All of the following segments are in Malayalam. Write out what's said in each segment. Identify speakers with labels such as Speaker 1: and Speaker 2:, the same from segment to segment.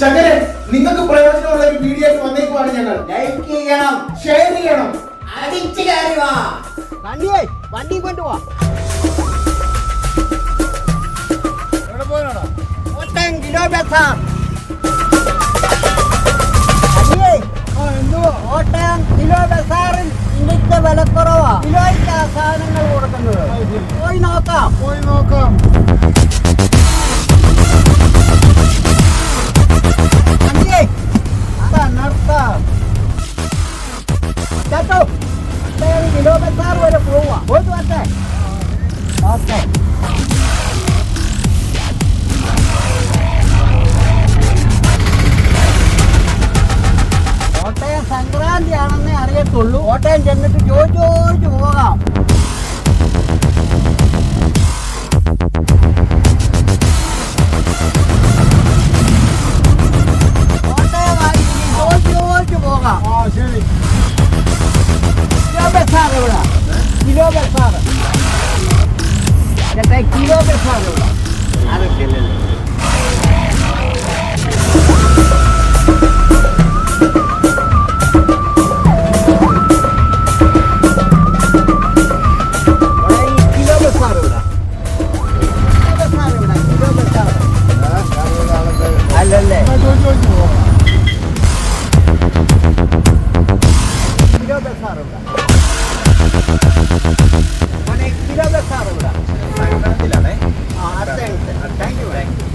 Speaker 1: ചക്കരെ നിങ്ങൾക്ക് പ്രയോജനമുള്ള ഒരു വീഡിയോ എഫ് വന്നേക്കുവാണ് ഞങ്ങൾ.
Speaker 2: ലൈക്ക് ചെയ്യണം.
Speaker 1: ഷെയർ ചെയ്യണം.
Speaker 2: അടിച്ചു കയറി വാ വണ്ടിയേ വണ്ടി കൊണ്ടുപോവാ. കോട്ടയം കിലോ ബസാർ അടിയേ കോട്ടയം കിലോ ബസാറിൽ ഇന്നത്തെ വിലക്കുറവാ കിലോയ്ക്ക് സാധനങ്ങൾ കൊടുക്കുന്നത്. പോയി നോക്കാം.
Speaker 1: പോയി നോക്കാം.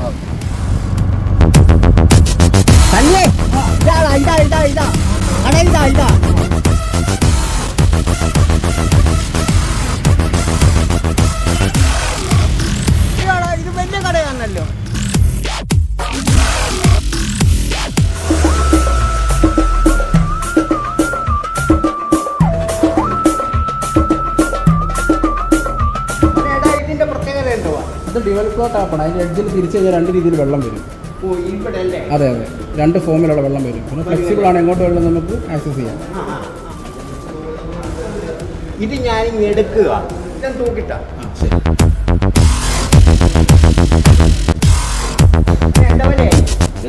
Speaker 2: You, thank you. തന്നെ ഇതാ ഇതാ ഇതാ എന്തുവാ
Speaker 3: ഇത് ഡെവലപ്പ് ടാപ്പാണ് അതിന്റെ എഡ്ജിൽ തിരിച്ച് കഴിഞ്ഞാൽ രണ്ട് രീതിയിൽ വെള്ളം വരും. അതെ അതെ. രണ്ട് ഫോമിലുള്ള വെള്ളം വരും. പിന്നെ ഫ്ലെക്സിബിൾ ആണ് എങ്ങോട്ട് വെള്ളം നമുക്ക് ആക്സസ് ചെയ്യാം.
Speaker 2: ഇത് ഞാൻ എടുക്കുക. ഞാൻ തൂക്കിട്ട.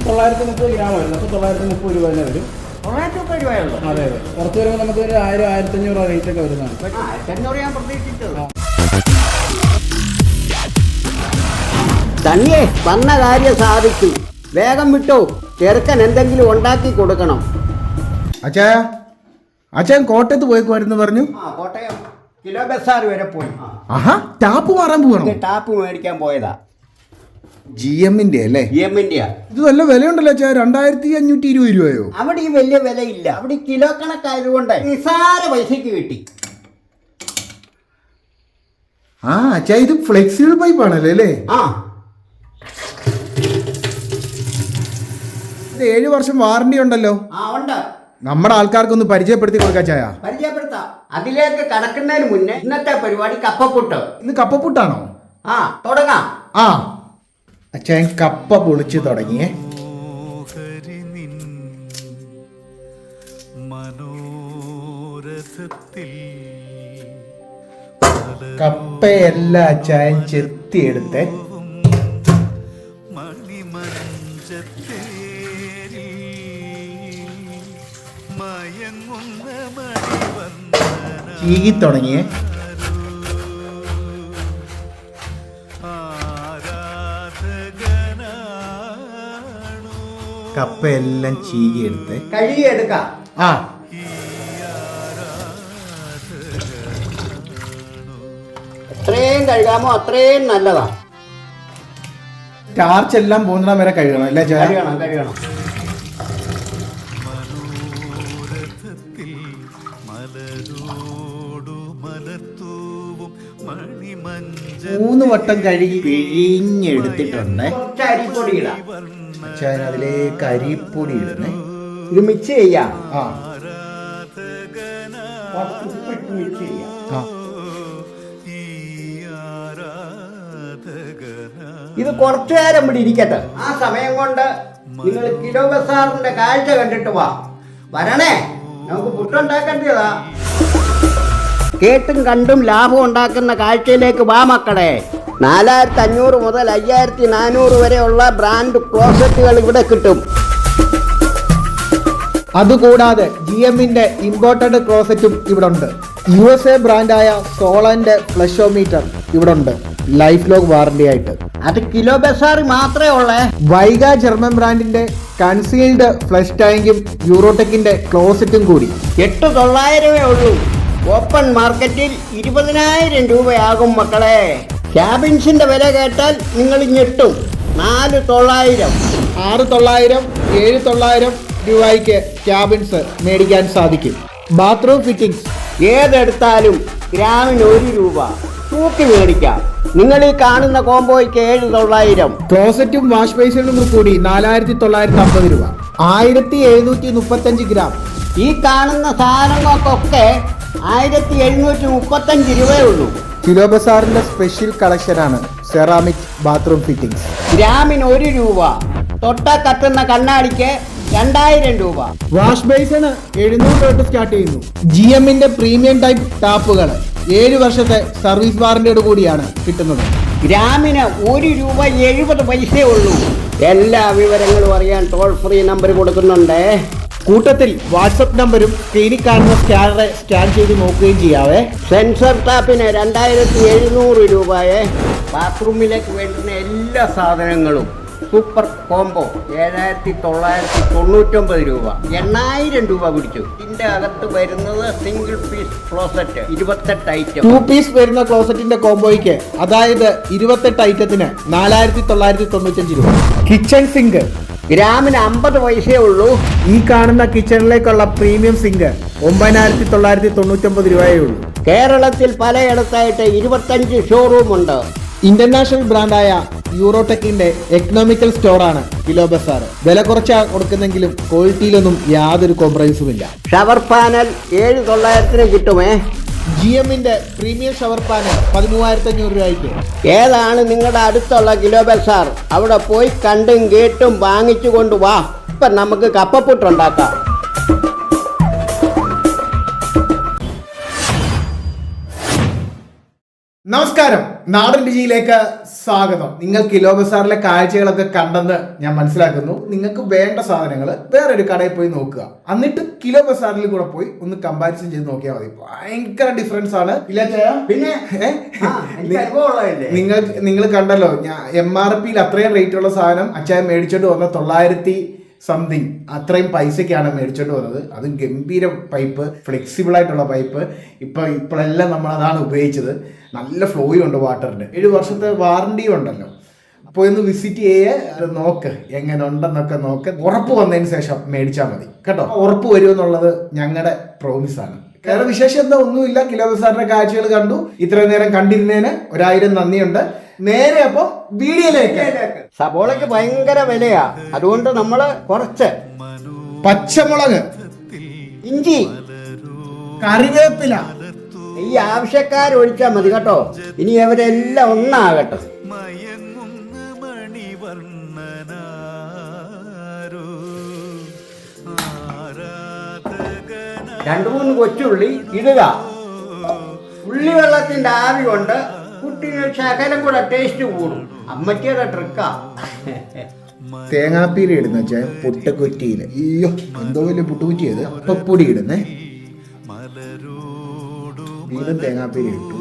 Speaker 3: തൊള്ളായിരത്തി മുപ്പത് ഗ്രാം വരുന്നത് അപ്പോൾ തൊള്ളായിരത്തി മുപ്പത് രൂപ തന്നെ വരും.
Speaker 2: തൊള്ളായിരത്തി മുപ്പത് രൂപയുള്ളൂ
Speaker 3: അതെ അതെ. പുറത്ത് വരുമ്പോൾ നമുക്ക് ഒരു ആയിരം ആയിരത്തഞ്ഞൂറ് റേറ്റ് ഒക്കെ വരുന്നതാണ്.
Speaker 2: ആയിരത്തഞ്ഞൂറ് ഞാൻ പ്രതീക്ഷിച്ചത്. തന്നെ വന്ന കാര്യം സാധിച്ചു. വേഗം വിട്ടോ. ചെറുക്കൻ എന്തെങ്കിലും ഉണ്ടാക്കി കൊടുക്കണം.
Speaker 1: അച്ഛാ അച്ഛൻ കോട്ടയത്ത് പോയേക്കുമായിരുന്നു പറഞ്ഞു.
Speaker 2: ആ കോട്ടയം കിലോ ബസാർ വരെ പോയി.
Speaker 1: ആഹാ ടാപ്പ് മാറാൻ പോകണം
Speaker 2: ടാപ്പ് മേടിക്കാൻ പോയതാ.
Speaker 1: ജി എമ്മിന്റെ അല്ലേ?
Speaker 2: ജി എമ്മിന്റെ
Speaker 1: ഇത് നല്ല വിലയുണ്ടല്ലോ അച്ഛാ രണ്ടായിരത്തി അഞ്ഞൂറ്റി ഇരുപത് രൂപയോ?
Speaker 2: അവിടെ ഈ വലിയ വിലയില്ല. അവിടെ കിലോ കണക്കായതുകൊണ്ട് നിസാര പൈസക്ക് കിട്ടി.
Speaker 1: ആ അച്ഛാ ഇത് ഫ്ലെക്സിബിൾ പൈപ്പ് ആണല്ലേ അല്ലേ?
Speaker 2: ആ.
Speaker 1: ഇത് ഏഴു വർഷം വാറണ്ടി ഉണ്ടല്ലോ.
Speaker 2: ആ ഉണ്ട്.
Speaker 1: നമ്മുടെ ആൾക്കാർക്കൊന്ന് പരിചയപ്പെടുത്തി കൊടുക്കാം ചായ.
Speaker 2: പരിചയപ്പെടുത്താം. അതിലേക്ക് കടക്കുന്നതിന് മുന്നേ ഇന്നത്തെ പരിപാടി കപ്പപ്പുട്ട്.
Speaker 1: ഇന്ന് കപ്പപ്പുട്ടാണോ?
Speaker 2: ആ തുടങ്ങാം.
Speaker 1: ആ. അച്ഛൻ കപ്പ പൊളിച്ച് തുടങ്ങിയേ. കപ്പയെല്ലാം അച്ചായൻ ചെത്തിയെടുത്ത്. ചീകി തുടങ്ങിയേ.
Speaker 4: ചീകി
Speaker 1: എടുത്ത് കഴുകി
Speaker 2: കഴുകിയെടുക്കാം
Speaker 1: ആ.
Speaker 2: എത്രയും കഴുകാമോ? അത്രയും നല്ലതാ.
Speaker 1: ടാർച്ച് എല്ലാം പോകുന്നിടം വരെ കഴുകണം അല്ലേ
Speaker 2: കഴുകണം കഴുകണം.
Speaker 1: മൂന്ന് വട്ടം കഴുകി പിഴിഞ്ഞെടുത്തിട്ടുണ്ട്.
Speaker 2: അരിപ്പൊടി ഇടാം
Speaker 1: അതിലേക്ക് അരിപ്പൊടി ഇടുന്നേ
Speaker 2: ഇത് മിക്സ് ചെയ്യാം.
Speaker 1: ആ.
Speaker 2: ഉപ്പിട്ട് മിക്സ് ചെയ്യാം. ഇത് കുറച്ചു നേരം ഇവിടെ ഇരിക്കട്ടെ. ആ സമയം കൊണ്ട് നിങ്ങൾ കിലോ ബസാറിന്റെ കാഴ്ച കണ്ടിട്ട് വാ. വരണേ. നമുക്ക് പുട്ടുണ്ടാക്കേണ്ടതാ. കേട്ടും കണ്ടും ലാഭം ഉണ്ടാക്കുന്ന കാഴ്ചയിലേക്ക് വാ മക്കളെ. നാലായിരത്തി അഞ്ഞൂറ് മുതൽ അയ്യായിരത്തി നാനൂറ് വരെയുള്ള ബ്രാൻഡ് ക്ലോസറ്റുകൾ ഇവിടെ കിട്ടും.
Speaker 1: അതുകൂടാതെ ജി എമ്മിന്റെ ഇമ്പോർട്ടഡ് ക്ലോസറ്റും ഇവിടെ ഉണ്ട് യു എസ് എ ബ്രാൻഡായ സോളന്റെ ഫ്ലഷോമീറ്റർ ഇവിടെ ഉണ്ട് ലൈഫ് ലോങ് വാറണ്ടി ആയിട്ട്.
Speaker 2: അത് കിലോ ബസാർ മാത്രമേ ഉള്ളേ.
Speaker 1: വൈഗ ജർമ്മൻ ബ്രാൻഡിന്റെ കൺസീൽഡ് ഫ്ലഷ് ടാങ്കും യൂറോടെക്കിന്റെ ക്ലോസറ്റും കൂടി.
Speaker 2: എട്ട് തൊള്ളായിരമേ ഉള്ളൂ. ഓപ്പൺ മാർക്കറ്റിൽ ഇരുപതിനായിരം രൂപയാകും മക്കളെ. ക്യാബിൻസിന്റെ വില കേട്ടാൽ നിങ്ങൾ ഞെട്ടും. നാല് തൊള്ളായിരം.
Speaker 1: ആറ് തൊള്ളായിരം ഏഴ് തൊള്ളായിരം രൂപയ്ക്ക് ക്യാബിൻസ് മേടിക്കാൻ സാധിക്കും. Bathroom fittings.
Speaker 2: ഏതെടുത്താലും ഗ്രാമിന് ഒരു രൂപ. തൂക്കി മേടിക്കാം. നിങ്ങൾ ഈ കാണുന്ന കോംബോയ്ക്ക് ഏഴ് തൊള്ളായിരം.
Speaker 1: ക്ലോസറ്റും വാഷ് ബേസിനും കൂടി നാലായിരത്തി തൊള്ളായിരത്തി അമ്പത് രൂപ. ആയിരത്തി എഴുന്നൂറ്റി മുപ്പത്തഞ്ച് ഗ്രാം.
Speaker 2: ഈ കാണുന്ന സാധനങ്ങൾക്കൊക്കെ ആയിരത്തി എഴുന്നൂറ്റി മുപ്പത്തഞ്ച് രൂപയേ ഉള്ളൂ.
Speaker 1: കിലോ ബസാറിന്റെ സ്പെഷ്യൽ കളക്ഷനാണ് സെറാമിക് ബാത്റൂം ഫിറ്റിംഗ്സ്.
Speaker 2: ഗ്രാമിന് ഒരു രൂപ തൊട്ട കത്തുന്ന കണ്ണാടിക്ക് രണ്ടായിരം രൂപ.
Speaker 1: വാഷ് ബേസിന് എഴുന്നൂറ് തൊട്ട് സ്റ്റാർട്ട് ചെയ്യുന്നു. ജി എമ്മിന്റെ പ്രീമിയം ടൈപ്പ് ടാപ്പുകൾ ഏഴ് വർഷത്തെ സർവീസ് വാറന്റിയോട് കൂടിയാണ് കിട്ടുന്നത്.
Speaker 2: ഗ്രാമിന് ഒരു രൂപ എഴുപത് പൈസയേ ഉള്ളൂ. എല്ലാ വിവരങ്ങളും അറിയാൻ ടോൾ ഫ്രീ നമ്പർ കൊടുക്കുന്നുണ്ടേ.
Speaker 1: കൂട്ടത്തിൽ വാട്സപ്പ് നമ്പരും സ്ക്രീനിൽ കാണുന്ന സ്കാനറെ സ്കാൻ ചെയ്ത് നോക്കുകയും ചെയ്യാവേ.
Speaker 2: സെൻസർ ടാപ്പിന് രണ്ടായിരത്തി എഴുന്നൂറ് രൂപയെ ബാത്റൂമിലേക്ക് വേണ്ടുന്ന എല്ലാ സാധനങ്ങളും സൂപ്പർ കോംബോ. ഏഴായിരത്തി തൊള്ളായിരത്തി തൊണ്ണൂറ്റൊമ്പത് രൂപ. എണ്ണായിരം രൂപ പിടിച്ചു. ഇതിന്റെ അകത്ത് വരുന്നത് സിംഗിൾ പീസ് ക്ലോസറ്റ് ഇരുപത്തെട്ട് ഐറ്റം
Speaker 1: ടു പീസ് വരുന്ന ക്ലോസറ്റിന്റെ കോംബോയ്ക്ക് അതായത് ഇരുപത്തെട്ട് ഐറ്റത്തിന് നാലായിരത്തി തൊള്ളായിരത്തി തൊണ്ണൂറ്റഞ്ച് രൂപ. കിച്ചൺ സിങ്ക്
Speaker 2: ഗ്രാമിന് അമ്പത് പൈസയേ ഉള്ളൂ.
Speaker 1: ഈ കാണുന്ന കിച്ചണിലേക്കുള്ള പ്രീമിയം സിങ്ക് ഒമ്പതിനായിരത്തി തൊള്ളായിരത്തി തൊണ്ണൂറ്റൊമ്പത് രൂപയേ ഉള്ളൂ.
Speaker 2: കേരളത്തിൽ പലയിടത്തായിട്ട് ഇരുപത്തഞ്ച് ഷോറൂം ഉണ്ട്.
Speaker 1: ഇന്റർനാഷണൽ ബ്രാൻഡായ യൂറോടെക്കിന്റെ എക്കണോമിക്കൽ സ്റ്റോറാണ് കിലോ ബസാർ വില കുറച്ചാ കൊടുക്കുന്നെങ്കിലും ക്വാളിറ്റിയിലൊന്നും യാതൊരു കോംപ്രൈസും ഇല്ല.
Speaker 2: ഷവർ പാനൽ ഏഴ് തൊള്ളായിരത്തിന് കിട്ടുമേ?
Speaker 1: ജി എമ്മിന്റെ പ്രീമിയം ഷവർ പാനൽ പതിമൂവായിരത്തി അഞ്ഞൂറ് രൂപയ്ക്ക്.
Speaker 2: ഏതാണ് നിങ്ങളുടെ അടുത്തുള്ള കിലോ ബസാർ അവിടെ പോയി കണ്ടും കേട്ടും വാങ്ങിച്ചു കൊണ്ട് വാ. ഇപ്പം നമുക്ക് കപ്പപ്പുട്ടുണ്ടാക്കാം
Speaker 1: നമസ്കാരം. നാടൻ രുചിയിലേക്ക് സ്വാഗതം. നിങ്ങൾക്ക് ഈ ലോകസാറിലെ കാഴ്ചകളൊക്കെ കണ്ടെന്ന് ഞാൻ മനസ്സിലാക്കുന്നു. നിങ്ങൾക്ക് വേണ്ട സാധനങ്ങൾ വേറൊരു കടയിൽ പോയി നോക്കുക. എന്നിട്ട് കിലോ ബസാറിൽ കൂടെ പോയി ഒന്ന് കമ്പാരിസൺ ചെയ്ത് നോക്കിയാൽ മതി. ഭയങ്കര ഡിഫറൻസ് ആണ്.
Speaker 2: പിന്നെ
Speaker 1: നിങ്ങൾ നിങ്ങൾ കണ്ടല്ലോ ഞാൻ എം ആർ പിയിൽ അത്രയും റേറ്റ് ഉള്ള സാധനം അച്ഛായ മേടിച്ചോണ്ട് വന്ന തൊള്ളായിരത്തി സംതിങ് അത്രയും പൈസക്കാണ് മേടിച്ചോണ്ട് വന്നത്. അതും ഗംഭീര പൈപ്പ് ഫ്ലെക്സിബിൾ ആയിട്ടുള്ള പൈപ്പ് ഇപ്പൊ ഇപ്പോഴെല്ലാം നമ്മൾ അതാണ് ഉപയോഗിച്ചത്. നല്ല ഫ്ലോയും ഉണ്ട് വാട്ടറിന് ഏഴ് വർഷത്തെ വാറണ്ടിയും ഉണ്ടല്ലോ. അപ്പോൾ ഒന്ന് വിസിറ്റ് ചെയ്യേ നോക്ക് എങ്ങനെ ഉണ്ടെന്നൊക്കെ നോക്ക്. ഉറപ്പ് വന്നതിന് ശേഷം മേടിച്ചാൽ മതി. കേട്ടോ? ഉറപ്പ് വരുമെന്നുള്ളത് ഞങ്ങളുടെ പ്രോമിസാണ് വേറെ വിശേഷം എന്താ? ഒന്നുമില്ല. കിലോ സാറിന്റെ കാഴ്ചകൾ കണ്ടു. ഇത്രയും നേരം കണ്ടിരുന്നതിന് ഒരായിരം നന്ദിയുണ്ട്. നേരെ അപ്പൊ വീഡിയോയിലേക്ക്.
Speaker 2: സബോളയ്ക്ക് ഭയങ്കര വിലയാ. അതുകൊണ്ട് നമ്മൾ കുറച്ച്.
Speaker 1: പച്ചമുളക്
Speaker 2: ഇഞ്ചി.
Speaker 1: കറിവേപ്പില.
Speaker 2: ഈ ആവശ്യക്കാർ ഒഴിച്ചാൽ മതി കേട്ടോ. ഇനി അവരെല്ലാം ഒന്നാകട്ടെ. രണ്ടു മൂന്ന് കൊച്ചുള്ളി ഇടുക. ഉള്ളി വെള്ളത്തിന്റെ ആവി കൊണ്ട് കുട്ടികൾ ശകലം കൂടെ ടേസ്റ്റ് കൂടും. അമ്മയ്ക്കേടെ ട്രിക്കാ
Speaker 1: തേങ്ങാപ്പീര ഇടുന്ന വെച്ചാൽ പുട്ടക്കുറ്റിയിൽ അയ്യോ എന്തോ വലിയ പുട്ടുകുറ്റിയത് അപ്പൊ പൊടി ഇടുന്നേ. വീണ്ടും തേങ്ങാപ്പേരി ഇട്ടു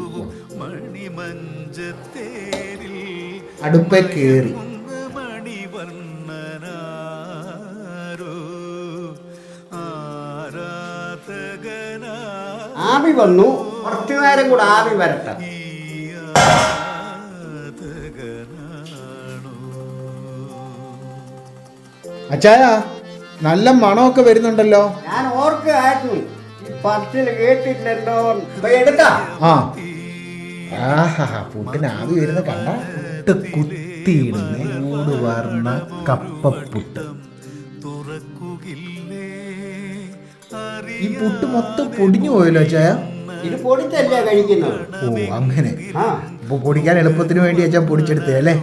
Speaker 4: അടുപ്പ
Speaker 1: അടുപ്പേ കേറി.
Speaker 2: ആവി വന്നു. കുറച്ചു നേരം കൂടെ ആവി വരട്ടെ.
Speaker 1: അച്ചായ നല്ല മണമൊക്കെ വരുന്നുണ്ടല്ലോ.
Speaker 2: ഞാൻ ഓർക്കുകയായിരുന്നു. ഈ പറച്ചിൽ കേട്ടില്ലല്ലോ എടുക്കാം
Speaker 1: ആ. ആഹാ പുട്ടിന് ആവി വരുന്ന കണ്ട? പുട്ട് കുത്തിയിടുന്നേ. ചൂട് വാർന്ന കപ്പപ്പുട്ട്. ഈ പുട്ട് മൊത്തം പൊടിഞ്ഞു പോയല്ലോ അച്ചായ
Speaker 2: ഇത് പൊടിച്ചല്ലേ കഴിക്കുന്നത്?
Speaker 1: ഓ അങ്ങനെ. അപ്പൊ പൊടിക്കാൻ എളുപ്പത്തിന് വേണ്ടി അച്ഛൻ പൊടിച്ചെടുത്തേ അല്ലേ?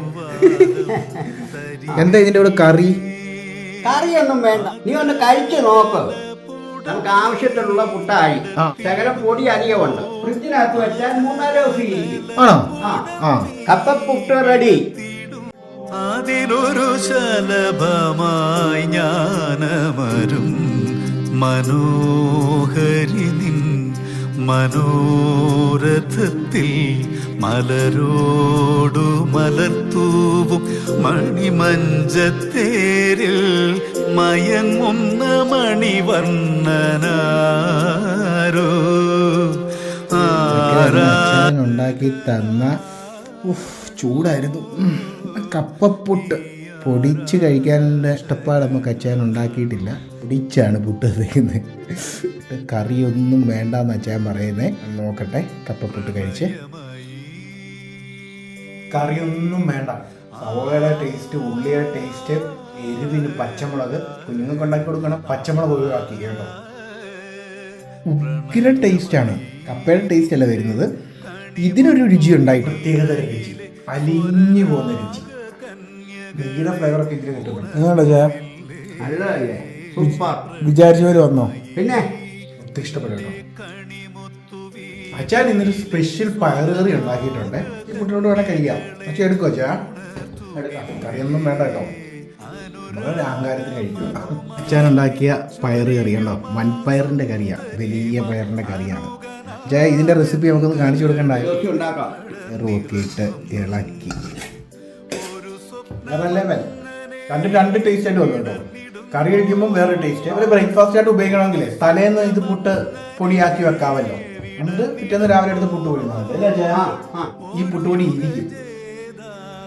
Speaker 1: എന്താ ഇതിന്റെ കൂടെ കറി?
Speaker 2: കറിയൊന്നും വേണ്ട. നീ ഒന്ന് കഴിച്ചു നോക്ക്. നമുക്ക് ആവശ്യത്തിനുള്ള പുട്ടായി. ശകലം പൊടി അധികമുണ്ട്. ഫ്രിഡ്ജിനകത്ത് വെച്ചാൽ മൂന്നാൽ ദിവസം ഇരിക്കും.
Speaker 1: ആണോ?
Speaker 2: ആ.
Speaker 1: കപ്പ
Speaker 2: കപ്പപ്പുട്ട് റെഡി
Speaker 4: അതിലൊരു ശലഭമായി മനോഹരി നിൻ മനോരഥത്തിൽ മലരോടു മലർത്തൂവും. മണിമഞ്ചത്തേരിൽ മയങ്ങുന്ന മണിവർണനാരോ
Speaker 1: അച്ഛൻ ഉണ്ടാക്കി തന്ന ചൂടായിരുന്നു. കപ്പപ്പുട്ട്. പൊടിച്ച് കഴിക്കാനുള്ള ഇഷ്ടപ്പാട് നമുക്ക് അച്ചാൻ ഉണ്ടാക്കിയിട്ടില്ല പൊടിച്ചാണ് പുട്ട് തയ്ക്കുന്നത് കറിയൊന്നും വേണ്ടെന്ന് അച്ചാൻ പറയുന്നേ. നോക്കട്ടെ കപ്പപ്പുട്ട് കഴിച്ച്. കറിയൊന്നും വേണ്ട. സവോളയുടെ ടേസ്റ്റ് ഉള്ളിയുടെ ടേസ്റ്റ് എരിവിന് പച്ചമുളക് കുഞ്ഞുങ്ങൾക്ക് ഉണ്ടാക്കി കൊടുക്കണം. പച്ചമുളക് ഒഴിവാക്കി കേട്ടോ. ഉഗ്ര ടേസ്റ്റ് ആണ്. കപ്പയുടെ ടേസ്റ്റ് അല്ല വരുന്നത്. ഇതിനൊരു രുചി ഉണ്ടായി പ്രത്യേകത രുചി. അലിഞ്ഞു പോകുന്ന രുചി. നെയ്യുടെ ഫ്ലേവർ ഒക്കെ ഇതിന് കിട്ടുന്നുണ്ട്
Speaker 2: നല്ലതല്ലേ? സൂപ്പർ
Speaker 1: വിചാരിച്ച പോലെ വന്നോ?
Speaker 2: പിന്നെ?
Speaker 1: ഒത്തിരി ഇഷ്ടപ്പെട്ടു കേട്ടോ. അച്ഛൻ ഇന്നൊരു സ്പെഷ്യൽ പയറുകറി ഉണ്ടാക്കിയിട്ടുണ്ട്. ഈ കുട്ടിയോട് വേണേൽ കഴിക്കാം. പക്ഷെ എടുക്കോ അച്ഛാ കറിയൊന്നും വേണ്ട കേട്ടോ. വളരെ അഹങ്കാരത്തിന് കഴിക്കുക. അച്ഛൻ ഉണ്ടാക്കിയ പയറ് കറി കണ്ടോ? വൻപയറിന്റെ കറിയാണ് വലിയ പയറിന്റെ കറിയാണ്. ചേ ഇതിന്റെ റെസിപ്പി നമുക്കൊന്ന് കാണിച്ചു കൊടുക്കണ്ടായോ? റോക്കിയിട്ട് ഇളക്കി. വേറെ ലെവൽ. രണ്ട് രണ്ട് ടേസ്റ്റ് ആയിട്ട് വന്നു കേട്ടോ. കറി കഴിക്കുമ്പോൾ വേറെ ടേസ്റ്റ് ഒരു ബ്രേക്ക്ഫാസ്റ്റ് ആയിട്ട് ഉപയോഗിക്കണമെങ്കിൽ തലേന്ന് ഇത് പുട്ട് പൊടിയാക്കി വെക്കാമല്ലോ. എന്നിട്ട് പിറ്റേന്ന് രാവിലെ എടുത്ത് പുട്ട് പൊടി ഈ പുട്ടുപൊടി ഇരിക്കും.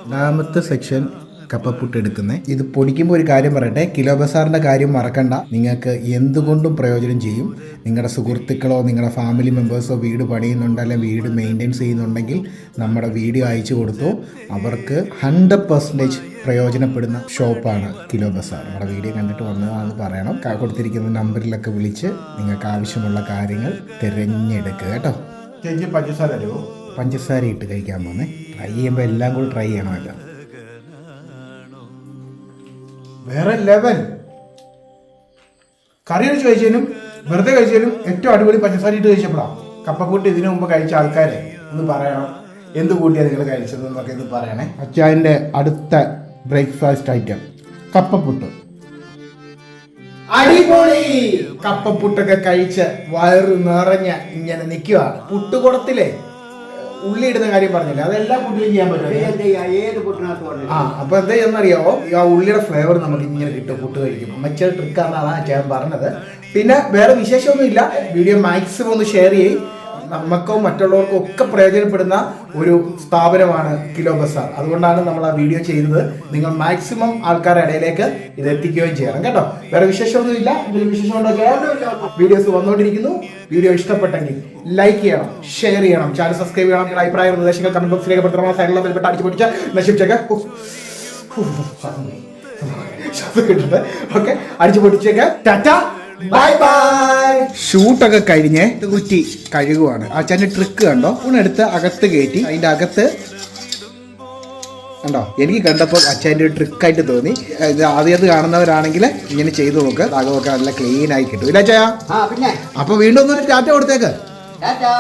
Speaker 1: രണ്ടാമത്തെ സെക്ഷൻ കപ്പപ്പുട്ട് എടുക്കുന്നത് ഇത് പൊടിക്കുമ്പോൾ ഒരു കാര്യം പറയട്ടെ കിലോ ബസാറിന്റെ കാര്യം മറക്കണ്ട. നിങ്ങൾക്ക് എന്തുകൊണ്ടും പ്രയോജനം ചെയ്യും. നിങ്ങളുടെ സുഹൃത്തുക്കളോ നിങ്ങളുടെ ഫാമിലി മെമ്പേഴ്സോ വീട് പണിയുന്നുണ്ട് അല്ലെങ്കിൽ വീട് മെയിന്റെയിൻസ് ചെയ്യുന്നുണ്ടെങ്കിൽ നമ്മുടെ വീഡിയോ അയച്ചു കൊടുത്തു. അവർക്ക് ഹൺഡ്രഡ് പെർസെന്റേജ് പ്രയോജനപ്പെടുന്ന ഷോപ്പാണ് കിലോ ബസാർ. നമ്മുടെ വീഡിയോ കണ്ടിട്ട് വന്നതാണെന്ന് പറയണം. കൊടുത്തിരിക്കുന്ന നമ്പറിലൊക്കെ വിളിച്ച് നിങ്ങൾക്ക് ആവശ്യമുള്ള കാര്യങ്ങൾ തിരഞ്ഞെടുക്കുക കേട്ടോ. ചേച്ചി പഞ്ചസാര പഞ്ചസാര ഇട്ട് കഴിക്കാൻ പോകുന്നേ ട്രൈ ചെയ്യുമ്പോൾ എല്ലാം കൂടി ട്രൈ ചെയ്യണമല്ലോ. വേറെ ലെവൽ കറി കഴിച്ച് കഴിച്ചാലും വെറുതെ കഴിച്ചാലും ഏറ്റവും അടിപൊളി പഞ്ചസാര ഇട്ട് കഴിച്ചപ്പോഴാണ് കപ്പക്കൂട്ട് ഇതിനു മുമ്പ് കഴിച്ച ആൾക്കാരെ ഒന്ന് പറയണം. എന്ത് കൂട്ടിയാണ് നിങ്ങൾ കഴിച്ചത് എന്നൊക്കെ ഇത് പറയണേ. അച്ചായന്റെ അടുത്ത ബ്രേക്ക്ഫാസ്റ്റ് ഐറ്റം കപ്പപ്പുട്ട് അടിപൊളി! കപ്പപ്പുട്ടൊക്കെ കഴിച്ച് വയറു നിറഞ്ഞ ഇങ്ങനെ നിൽക്കുക പുട്ടുകുടത്തിലെ. ഉള്ളി ഇടുന്ന കാര്യം പറഞ്ഞില്ല? അതെല്ലാം പുട്ടിലും ചെയ്യാൻ
Speaker 2: പറ്റും
Speaker 1: ആ അപ്പൊ എന്താ ഈ ആ ഉള്ളിയുടെ ഫ്ലേവർ നമുക്ക് ഇങ്ങനെ കിട്ടും പുട്ട് കഴിക്കും. അമ്മച്ച ട്രിക്കാണെന്നാണ് ചേട്ടൻ പറഞ്ഞത്. പിന്നെ വേറെ വിശേഷമൊന്നുമില്ല. വീഡിയോ മാക്സിമം ഒന്ന് ഷെയർ ചെയ്യും. നമുക്കോ മറ്റുള്ളവർക്കോ ഒക്കെ പ്രയോജനപ്പെടുന്ന ഒരു സ്ഥാപനമാണ് കിലോ ബസാർ അതുകൊണ്ടാണ് നമ്മൾ ആ വീഡിയോ ചെയ്തത് നിങ്ങൾ മാക്സിമം ആൾക്കാരുടെ ഇടയിലേക്ക് ഇത് എത്തിക്കുകയും ചെയ്യണം കേട്ടോ വേറെ വിശേഷമൊന്നുമില്ല എന്തെങ്കിലും വിശേഷം വീഡിയോസ് വന്നുകൊണ്ടിരിക്കുന്നു വീഡിയോ ഇഷ്ടപ്പെട്ടെങ്കിൽ ലൈക്ക് ചെയ്യണം ഷെയർ ചെയ്യണം ചാനൽ സബ്സ്ക്രൈബ് ചെയ്യണം നിങ്ങളുടെ അഭിപ്രായ നിർദ്ദേശങ്ങൾ കമന്റ് ബോക്സിലേക്ക് രേഖപ്പെടുത്തണം സൈഡിലുള്ള അടിച്ചു പൊടിച്ച നശിപ്പിച്ചേക്ക് ശ്വാസം കിട്ടുന്നത് ഓക്കെ അടിച്ചു പൊട്ടിച്ചേക്ക് ടാറ്റ ബൈ ബൈ ഷൂട്ടൊക്കെ കഴിഞ്ഞ് കുറ്റി കഴുകുവാണ്. അച്ഛന്റെ ട്രിക്ക് കണ്ടോ? ഊണെടുത്ത് അകത്ത് കയറ്റി അതിന്റെ അകത്ത് കണ്ടോ? എനിക്ക് കണ്ടപ്പോൾ അച്ഛന്റെ ഒരു ട്രിക്കായിട്ട് തോന്നി. ഇത് ആദ്യമായിട്ട് കാണുന്നവരാണെങ്കിൽ ഇങ്ങനെ ചെയ്തു നോക്ക്. അകമൊക്കെ നല്ല ക്ലീൻ ആയി കിട്ടും. ഇല്ല അച്ഛാ.
Speaker 2: ആ പിന്നെ?
Speaker 1: അപ്പൊ വീണ്ടും ഒന്ന് ടാറ്റ കൊടുത്തേക്ക്.
Speaker 2: ടാറ്റാ.